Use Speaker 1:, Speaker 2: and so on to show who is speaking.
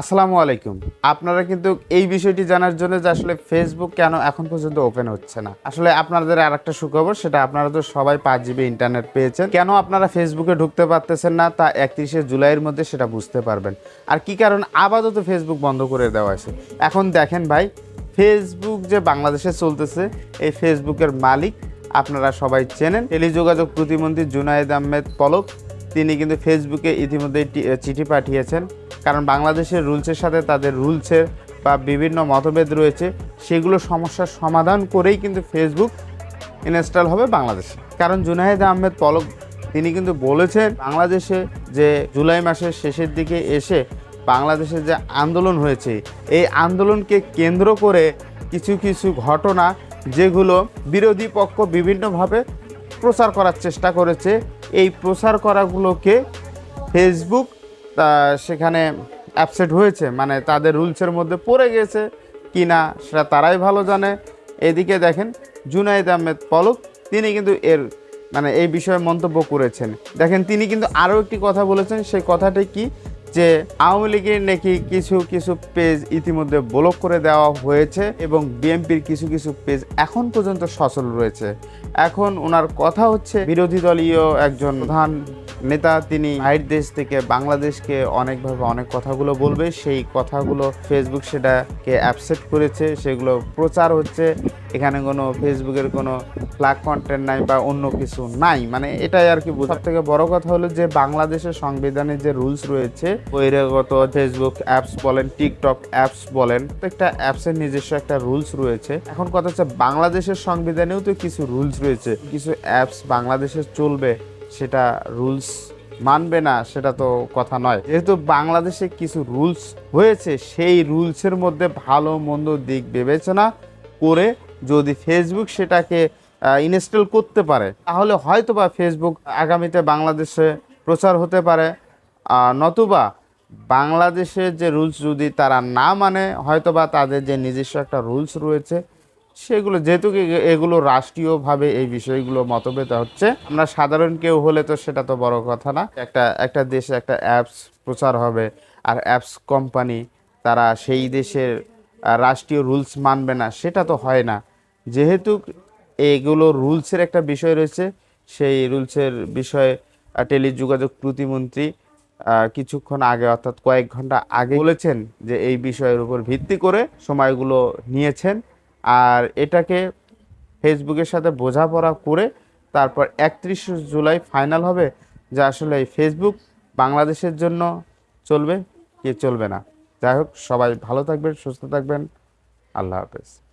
Speaker 1: আসসালামু আলাইকুম। আপনারা কিন্তু এই বিষয়টি জানার জন্য যে আসলে ফেসবুক কেন এখন পর্যন্ত ওপেন হচ্ছে না। আসলে আপনাদের আর একটা সুখবর, সেটা আপনারা তো সবাই পাঁচ জিবি ইন্টারনেট পেয়েছেন। কেন আপনারা ফেসবুকে ঢুকতে পারতেছেন না তা একত্রিশে জুলাইয়ের মধ্যে সেটা বুঝতে পারবেন। আর কি কারণ আপাতত ফেসবুক বন্ধ করে দেওয়া হয়েছে। এখন দেখেন ভাই ফেসবুক যে বাংলাদেশে চলতেছে, এই ফেসবুকের মালিক আপনারা সবাই চেনেন। টেলিযোগাযোগ প্রতিমন্ত্রী জুনায়েদ আহমেদ পলক। তিনি কিন্তু ফেসবুকে ইতিমধ্যে চিঠি পাঠিয়েছেন। কারণ বাংলাদেশের রুলসের সাথে তাদের রুলসের বা বিভিন্ন মতভেদ রয়েছে, সেগুলো সমস্যার সমাধান করেই কিন্তু ফেসবুক ইনস্টল হবে বাংলাদেশে। কারণ জুনায়েদ আহমেদ পলক, তিনি কিন্তু বলেছেন, বাংলাদেশে যে জুলাই মাসের শেষের দিকে এসে বাংলাদেশে যে আন্দোলন হয়েছে, এই আন্দোলনকে কেন্দ্র করে কিছু কিছু ঘটনা যেগুলো বিরোধী পক্ষ বিভিন্নভাবে প্রচার করার চেষ্টা করেছে এই প্রচার করাগুলোকে ফেসবুক সেখানে অ্যাপসেট হয়েছে। মানে তাদের রুলসের মধ্যে পড়ে গেছে কি না সেটা তারাই ভালো জানে। এদিকে দেখেন, জুনাইদ আহমেদ পলক, তিনি কিন্তু এর মানে এই বিষয়ে মন্তব্য করেছেন। দেখেন, তিনি কিন্তু আরও একটি কথা বলেছেন, সেই কথাটি কি? যে আওয়ামী লীগের নাকি কিছু কিছু পেজ ইতিমধ্যে ব্লক করে দেওয়া হয়েছে এবং বিএনপির কিছু কিছু পেজ এখন পর্যন্ত সচল রয়েছে। এখন ওনার কথা হচ্ছে বিরোধী দলীয় একজন প্রধান নেতা তিনি বাইরের দেশ থেকে বাংলাদেশকে অনেকভাবে অনেক কথাগুলো বলবে। সেই কথাগুলো ফেসবুক সেটাকে অ্যাপসেট করেছে। সেগুলো প্রচার হচ্ছে। এখানে কোনো ফেসবুকের কোনো ফ্ল্যাগ কন্টেন্ট নাই বা অন্য কিছু নাই। মানে এটাই আর কি সব থেকে বড় কথা হলো যে বাংলাদেশের সংবিধানে যে রুলস রয়েছে, বহিরাগত ফেসবুক অ্যাপস বলেন টিকটক অ্যাপস বলেন, প্রত্যেকটা অ্যাপসের নিজস্ব একটা রুলস রয়েছে। এখন কথা হচ্ছে বাংলাদেশের সংবিধানেও তো কিছু রুলস রয়েছে। কিছু অ্যাপস বাংলাদেশে চলবে। সেটা রুলস মানবে না, সেটা তো কথা নয়। যেহেতু বাংলাদেশে কিছু রুলস হয়েছে, সেই রুলসের মধ্যে ভালো মন্দ দিক বিবেচনা করে যদি ফেসবুক সেটাকে ইনস্টল করতে পারে, তাহলে হয়তো বা ফেসবুক আগামীতে বাংলাদেশে প্রচার হতে পারে। নতুবা বাংলাদেশের যে রুলস যদি তারা না মানে হয়তোবা তাদের যে নিজস্ব একটা রুলস রয়েছে সেগুলো যেহেতু এগুলো রাষ্ট্রীয়ভাবে এই বিষয়গুলো মতভেদ হচ্ছে, আমরা সাধারণ কেউ হলে তো সেটা তো বড় কথা না। একটা একটা দেশে একটা অ্যাপস প্রচার হবে আর অ্যাপস কোম্পানি তারা সেই দেশের রাষ্ট্রীয় রুলস মানবে না, সেটা তো হয় না। যেহেতু এগুলো রুলসের একটা বিষয় রয়েছে, সেই রুলসের বিষয়ে টেলিযোগাযোগ প্রতিমন্ত্রী কিছুক্ষণ আগে অর্থাৎ কয়েক ঘণ্টা আগে বলেছেন যে এই বিষয়ের উপর ভিত্তি করে সময়গুলো নিয়েছেন। আর এটাকে ফেসবুকের সাথে বোঝাপড়া করে তারপর একত্রিশ জুলাই ফাইনাল হবে, যা আসলে এই ফেসবুক বাংলাদেশের জন্য চলবে কি চলবে না। যাই হোক, সবাই ভালো থাকবেন, সুস্থ থাকবেন। আল্লাহ হাফেজ।